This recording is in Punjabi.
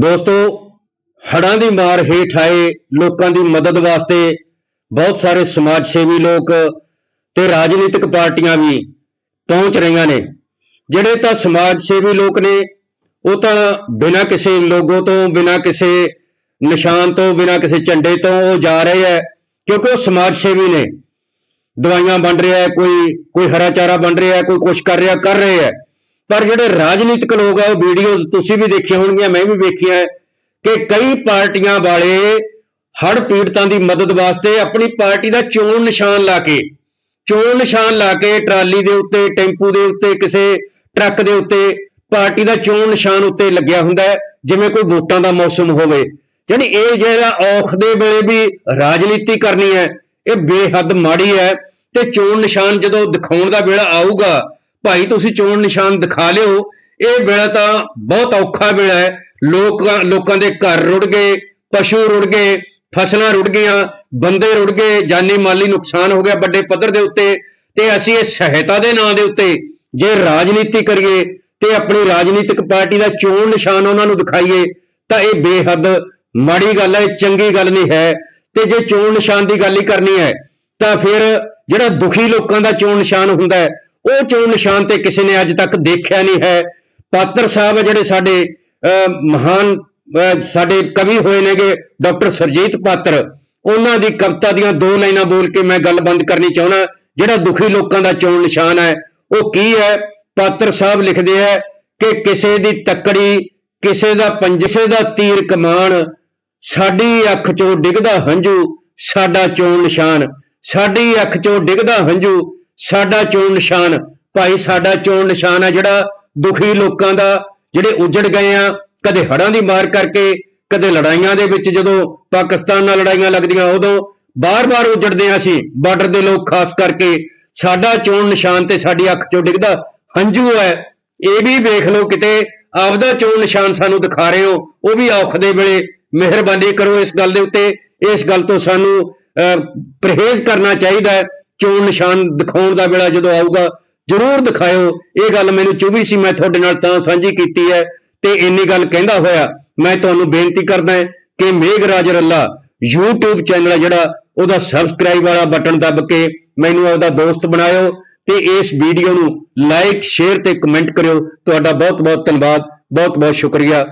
ਦੋਸਤੋ, ਹੜ੍ਹਾਂ ਦੀ ਮਾਰ ਹੇਠ ਆਏ ਲੋਕਾਂ ਦੀ ਮਦਦ ਵਾਸਤੇ ਬਹੁਤ ਸਾਰੇ ਸਮਾਜ ਸੇਵੀ ਲੋਕ ਤੇ ਰਾਜਨੀਤਿਕ ਪਾਰਟੀਆਂ ਵੀ ਪਹੁੰਚ ਰਹੀਆਂ ਨੇ। ਜਿਹੜੇ ਤਾਂ ਸਮਾਜ ਸੇਵੀ ਲੋਕ ਨੇ, ਉਹ ਤਾਂ ਬਿਨਾਂ ਕਿਸੇ ਲੋਗੋ ਤੋਂ, ਬਿਨਾਂ ਕਿਸੇ ਨਿਸ਼ਾਨ ਤੋਂ, ਬਿਨਾਂ ਕਿਸੇ ਝੰਡੇ ਤੋਂ ਉਹ ਜਾ ਰਹੇ ਹੈ, ਕਿਉਂਕਿ ਉਹ ਸਮਾਜ ਸੇਵੀ ਨੇ। ਦਵਾਈਆਂ ਵੰਡ ਰਿਹਾ ਕੋਈ ਕੋਈ ਹਰਾ ਚਾਰਾ ਵੰਡ ਰਿਹਾ ਕੋਈ ਕੁਛ ਕਰ ਰਿਹਾ ਕਰ ਰਿਹਾ ਪਰ ਜਿਹੜੇ ਰਾਜਨੀਤਿਕ ਲੋਕ ਆ, ਉਹ ਵੀਡੀਓਜ਼ ਤੁਸੀਂ ਵੀ ਦੇਖੀਆਂ ਹੋਣਗੀਆਂ, ਮੈਂ ਵੀ ਵੇਖੀਆਂ ਹੈ ਕਿ ਕਈ ਪਾਰਟੀਆਂ ਵਾਲੇ ਹੜ੍ਹ ਪੀੜਤਾਂ ਦੀ ਮਦਦ ਵਾਸਤੇ ਆਪਣੀ ਪਾਰਟੀ ਦਾ ਚੋਣ ਨਿਸ਼ਾਨ ਲਾ ਕੇ, ਚੋਣ ਨਿਸ਼ਾਨ ਲਾ ਕੇ ਟਰਾਲੀ ਦੇ ਉੱਤੇ, ਟੈਂਪੂ ਦੇ ਉੱਤੇ, ਕਿਸੇ ਟਰੱਕ ਦੇ ਉੱਤੇ ਪਾਰਟੀ ਦਾ ਚੋਣ ਨਿਸ਼ਾਨ ਉੱਤੇ ਲੱਗਿਆ ਹੁੰਦਾ ਹੈ, ਜਿਵੇਂ ਕੋਈ ਵੋਟਾਂ ਦਾ ਮੌਸਮ ਹੋਵੇ। ਯਾਨੀ ਇਹ ਜਿਹੜਾ ਔਖ ਦੇ ਵੇਲੇ ਵੀ ਰਾਜਨੀਤੀ ਕਰਨੀ ਹੈ, ਇਹ ਬੇਹੱਦ ਮਾੜੀ ਹੈ ਤੇ ਚੋਣ ਨਿਸ਼ਾਨ ਜਦੋਂ ਦਿਖਾਉਣ ਦਾ ਵੇਲਾ ਆਊਗਾ ਭਾਈ ਤੁਸੀਂ ਚੋਣ ਨਿਸ਼ਾਨ ਦਿਖਾ ਲਿਓ। ਇਹ ਵੇਲਾ ਤਾਂ ਬਹੁਤ ਔਖਾ ਵੇਲਾ ਹੈ। ਲੋਕਾਂ ਲੋਕਾਂ ਦੇ ਘਰ ਰੁੜ ਗਏ, ਪਸ਼ੂ ਰੁੜ ਗਏ, ਫਸਲਾਂ ਰੁੜ ਗਈਆਂ, ਬੰਦੇ ਰੁੜ ਗਏ, ਜਾਨੀ ਮਾਲੀ ਨੁਕਸਾਨ ਹੋ ਗਿਆ ਵੱਡੇ ਪੱਧਰ ਦੇ ਉੱਤੇ। ਤੇ ਅਸੀਂ ਇਹ ਸਹਾਇਤਾ ਦੇ ਨਾਂ ਦੇ ਉੱਤੇ ਜੇ ਰਾਜਨੀਤੀ ਕਰੀਏ ਤੇ ਆਪਣੀ ਰਾਜਨੀਤਿਕ ਪਾਰਟੀ ਦਾ ਚੋਣ ਨਿਸ਼ਾਨ ਉਹਨਾਂ ਨੂੰ ਦਿਖਾਈਏ, ਤਾਂ ਇਹ ਬੇਹੱਦ ਮਾੜੀ ਗੱਲ ਹੈ ਚੰਗੀ ਗੱਲ ਨਹੀਂ ਹੈ। ਤੇ ਜੇ ਚੋਣ ਨਿਸ਼ਾਨ ਦੀ ਗੱਲ ਹੀ ਕਰਨੀ ਹੈ, ਤਾਂ ਫਿਰ ਜਿਹੜਾ ਦੁਖੀ ਲੋਕਾਂ ਦਾ ਚੋਣ ਨਿਸ਼ਾਨ ਹੁੰਦਾ ਹੈ ਉਹ ਚੋਣ ਨਿਸ਼ਾਨ ਤੇ ਕਿਸੇ ਨੇ ਅੱਜ ਤੱਕ ਦੇਖਿਆ ਨਹੀਂ ਹੈ। ਪਾਤਰ ਸਾਹਿਬ ਜਿਹੜੇ ਸਾਡੇ ਅਹ, ਮਹਾਨ ਅਹ, ਸਾਡੇ ਕਵੀ ਹੋਏ ਨੇਗੇ ਡਾਕਟਰ ਸਰਜੀਤ ਪਾਤਰ ਉਹਨਾਂ ਦੀ ਕਵਿਤਾ ਦੀਆਂ ਦੋ ਲਾਈਨਾਂ ਬੋਲ ਕੇ ਮੈਂ ਗੱਲ ਬੰਦ ਕਰਨੀ ਚਾਹੁੰਦਾ ਜਿਹੜਾ ਦੁਖੀ ਲੋਕਾਂ ਦਾ ਚੋਣ ਨਿਸ਼ਾਨ ਹੈ ਉਹ ਕੀ ਹੈ? ਪਾਤਰ ਸਾਹਿਬ ਲਿਖਦੇ ਹੈ ਕਿ ਕਿਸੇ ਦੀ ਤੱਕੜੀ ਕਿਸੇ ਦਾ ਪੰਜਸੇ ਦਾ ਤੀਰ ਕਮਾਨ ਸਾਡੀ ਅੱਖ ਚੋਂ ਡਿੱਗਦਾ ਹੰਝੂ ਸਾਡਾ ਚੋਣ ਨਿਸ਼ਾਨ ਸਾਡੀ ਅੱਖ ਚੋਂ ਡਿੱਗਦਾ ਹੰਝੂ ਸਾਡਾ ਚੋਣ ਨਿਸ਼ਾਨ ਭਾਈ ਸਾਡਾ ਚੋਣ ਨਿਸ਼ਾਨ ਹੈ ਜਿਹੜਾ ਦੁਖੀ ਲੋਕਾਂ ਦਾ ਜਿਹੜੇ ਉਜੜ ਗਏ ਆ ਕਦੇ ਹੜ੍ਹਾਂ ਦੀ ਮਾਰ ਕਰਕੇ ਕਦੇ ਲੜਾਈਆਂ ਦੇ ਵਿੱਚ ਜਦੋਂ ਪਾਕਿਸਤਾਨ ਨਾਲ ਲੜਾਈਆਂ ਲੱਗਦੀਆਂ ਉਦੋਂ ਬਾਰ-ਬਾਰ ਉਜੜਦੇ ਆ ਅਸੀਂ ਬਾਰਡਰ ਦੇ ਲੋਕ ਖਾਸ ਕਰਕੇ ਸਾਡਾ ਚੋਣ ਨਿਸ਼ਾਨ ਤੇ ਸਾਡੀ ਅੱਖ ਚੋਂ ਡਿੱਗਦਾ ਹੰਝੂ ਹੈ। ਇਹ ਵੀ ਵੇਖ ਲਓ ਕਿਤੇ ਆਪਦਾ ਚੋਣ ਨਿਸ਼ਾਨ ਸਾਨੂੰ ਦਿਖਾ ਰਹੇ ਹੋ ਉਹ ਵੀ ਔਖ ਦੇ ਵੇਲੇ ਮਿਹਰਬਾਨੀ ਕਰੋ ਇਸ ਗੱਲ ਦੇ ਉੱਤੇ। ਇਸ ਗੱਲ ਤੋਂ ਸਾਨੂੰ ਅਹ, ਪਰਹੇਜ਼ ਕਰਨਾ ਚਾਹੀਦਾ ਹੈ। ਚੋਣ ਨਿਸ਼ਾਨ ਦਿਖਾਉਣ ਦਾ ਵੇਲਾ ਜਦੋਂ ਆਊਗਾ, ਜ਼ਰੂਰ ਦਿਖਾਇਓ। ਇਹ ਗੱਲ ਮੈਨੂੰ ਚੁਭੀ ਸੀ, ਮੈਂ ਤੁਹਾਡੇ ਨਾਲ ਤਾਂ ਸਾਂਝੀ ਕੀਤੀ ਹੈ ਤੇ ਇੰਨੀ ਗੱਲ ਕਹਿੰਦਾ ਹੋਇਆ, ਮੈਂ ਤੁਹਾਨੂੰ ਬੇਨਤੀ ਕਰਦਾ ਕਿ ਮੇਘਰਾਜ ਰੱਲਾ YouTube ਚੈਨਲ ਹੈ ਜਿਹੜਾ, ਉਹਦਾ ਸਬਸਕ੍ਰਾਈਬ ਵਾਲਾ ਬਟਨ ਦੱਬ ਕੇ ਮੈਨੂੰ ਆਪਦਾ ਦੋਸਤ ਬਣਾਇਓ ਤੇ ਇਸ ਵੀਡੀਓ ਨੂੰ ਲਾਈਕ ਸ਼ੇਅਰ ਤੇ ਕਮੈਂਟ ਕਰਿਓ। ਤੁਹਾਡਾ ਬਹੁਤ ਬਹੁਤ ਧੰਨਵਾਦ ਬਹੁਤ ਬਹੁਤ ਸ਼ੁਕਰੀਆ।